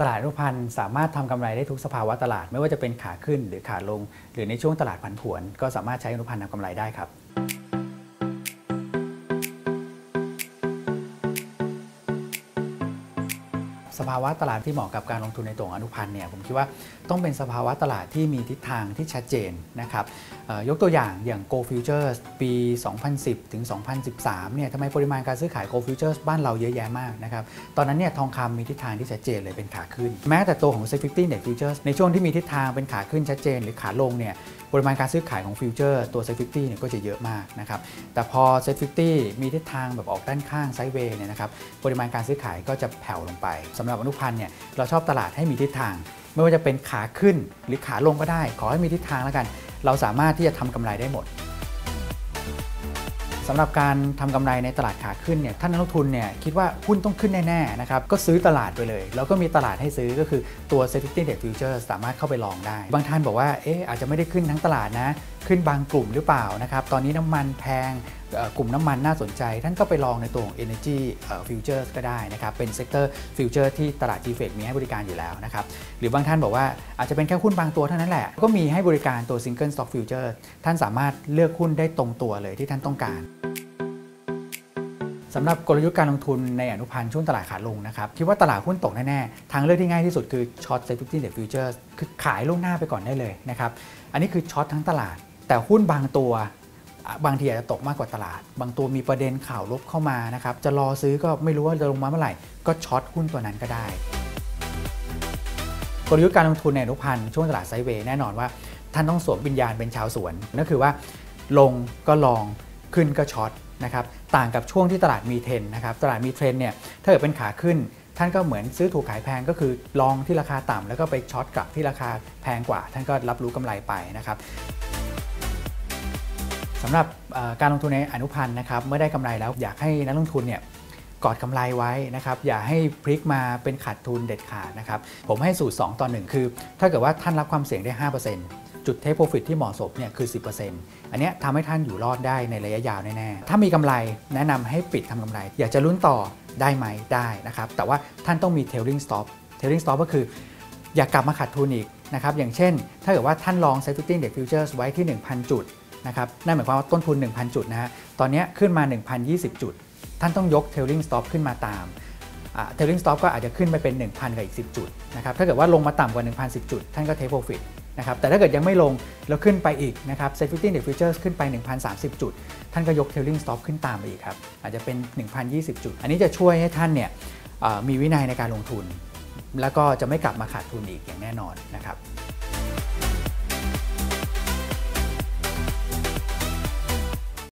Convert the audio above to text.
ตลาดรูปพันธ์สามารถทำกำไรได้ทุกสภาวะตลาด ไม่ว่าจะเป็นขาขึ้นหรือขาลง หรือในช่วงตลาดผันผวน ก็สามารถใช้อนุพันธ์ทำกำไรได้ครับ สภาวะตลาดที่เหมาะกับการลงทุนในตัวองอนุพันธ์เนี่ยผมคิดว่าต้องเป็นสภาวะตลาดที่มีทิศทางที่ชัดเจนนะครับยกตัวอย่างอย่าง Go Futures ปี 2010 ถึง 2013 เนี่ยทำไมปริมาณการซื้อขาย Go Futures บ้านเราเยอะแยะมากนะครับตอนนั้นเนี่ยทองคำมีทิศทางที่ชัดเจนเลยเป็นขาขึ้น แม้แต่ตัวของ Set 50 Index Futures ในช่วงที่มีทิศทางเป็นขาขึ้นชัดเจน หรือขาลงเนี่ย ปริมาณการซื้อขายของฟิวเจอร์ตัว Set 50เนี่ยก็จะเยอะมากนะครับ แต่พอ Set 50มีทิศทางแบบออกด้านข้างไซด์เวย์เนี่ยนะครับ ปริมาณการซื้อขายก็จะแผ่วลงไปสำหรับอนุพันธ์เนี่ยเราชอบตลาดให้มีทิศทาง ไม่ว่าจะเป็นขาขึ้นหรือขาลงก็ได้ ขอให้มีทิศทางแล้วกัน เราสามารถที่จะทำกำไรได้หมด สำหรับการทำกำไรในตลาดขาขึ้นเนี่ยท่านนักลงทุนเนี่ยคิดว่าหุ้นต้องขึ้นแน่ๆนะครับก็ซื้อตลาดไปเลย แล้วก็มีตลาดให้ซื้อก็คือตัว s e t i Index Future สามารถเข้าไปลองได้ บางท่านบอกว่าเอ๊ะอาจจะไม่ได้ขึ้นทั้งตลาดนะ ขึ้นบางกลุ่มหรือเปล่านะครับตอนนี้น้ำมันแพง กลุ่มน้ำมันน่าสนใจ ท่านก็ไปลองในตัวของ Energy เอ่อ Futures ก็ได้นะครับ เป็นเซกเตอร์ Future ที่ตลาด g f e มีให้บริการอยู่แล้วนะครับ หรือบางท่านบอกว่าอาจจะเป็นแค่หุ้นบางตัวเท่านั้นแหละ ก็มีให้บริการตัว Single Stock Future ท่านสามารถเลือกหุ้นได้ตรงตัวเลยที่ท่านต้องการสำหรับกลยุทธ์การลงทุนในอนุพันธ์ช่วงตลาดขาลงนะครับคิดว่าตลาดหุ้นตกแน่ ๆ ทางเลือกที่ง่ายที่สุดคือช็อตเซ็ตฟิฟตี้เดฟิวเจอร์คือขายล่วงหน้าไปก่อนได้เลยนะครับ อันนี้คือช็อตทั้งตลาด แต่หุ้นบางตัว บางทีอาจจะตกมากกว่าตลาด บางตัวมีประเด็นข่าวลบเข้ามานะครับจะรอซื้อก็ไม่รู้ว่าจะลงมาเมื่อไหร่ ก็ช็อตหุ้นตัวนั้นก็ได้ กลยุทธ์การลงทุนในอนุพันธ์ช่วงตลาดไซเวย์แน่นอนว่า ท่านต้องสวมวิญญาณเป็นชาวสวนนั่นคือว่า ลงก็ลองขึ้นก็ช็อตนะครับต่างกับช่วงที่ตลาดมีเทรนนะครับตลาดมีเทรนเนี่ยถ้าเกิดเป็นขาขึ้น ท่านก็เหมือนซื้อถูกขายแพงก็คือลองที่ราคาต่ำแล้วก็ไปช็อตกลับที่ราคาแพงกว่า ท่านก็รับรู้กำไรไปนะครับ สำหรับการลงทุนในอนุพันธ์นะครับเมื่อได้กำไรแล้วอยากให้นักลงทุนเนี่ยกอดกำไรไว้นะครับอย่าให้พลิกมาเป็นขาดทุนเด็ดขาดนะครับผมให้สูตร 2 ต่อ 1 คือ ถ้าเกิดว่าท่านรับความเสี่ยงได้ 5%จุดเทคโปรฟิตที่เหมาะสมเนี่ยคือ 10%อันเนี้ทำให้ท่านอยู่รอดได้ในระยะยาวแน่ๆถ้ามีกำไรแนะนำให้ปิดทำกำไร อยากจะลุ้นต่อได้ไหมได้นะครับแต่ว่าท่านต้องมี tailing stop tailing stop ก็คืออย่ากกลับมาขาดทุนอีกนะครับอย่างเช่น ถ้าเกิดว่าท่านลอง Safety Index Futures ไว้ที่ 1,000 จุด นะครับนั่นหมายความว่าต้นทุน 1,000 จุดนะฮะตอนนี้ขึ้นมา 1,020 จุด ท่านต้องยก trailing Stop ขึ้นมาตามอ่า Tailing Stop ก็อาจจะขึ้นไปเป็น 1,000กับอีก 10 จุดนะครับถ้าเกิดว่าลงมาต่ำกว่า 1,010 จุด ท่านก็ Take Profit นะครับแต่ถ้าเกิดยังไม่ลงแล้วขึ้นไปอีกนะครับ Safety Index Futures ขึ้นไป 1,030 จุด ท่านก็ยก Tailing Stop ขึ้นตามไปอีกครับอาจจะเป็น 1,020 จุด อันนี้จะช่วยให้ท่านเนี่ยมีวินัยในการลงทุน แล้วก็จะไม่กลับมาขาดทุนอีกอย่างแน่นอนนะครับ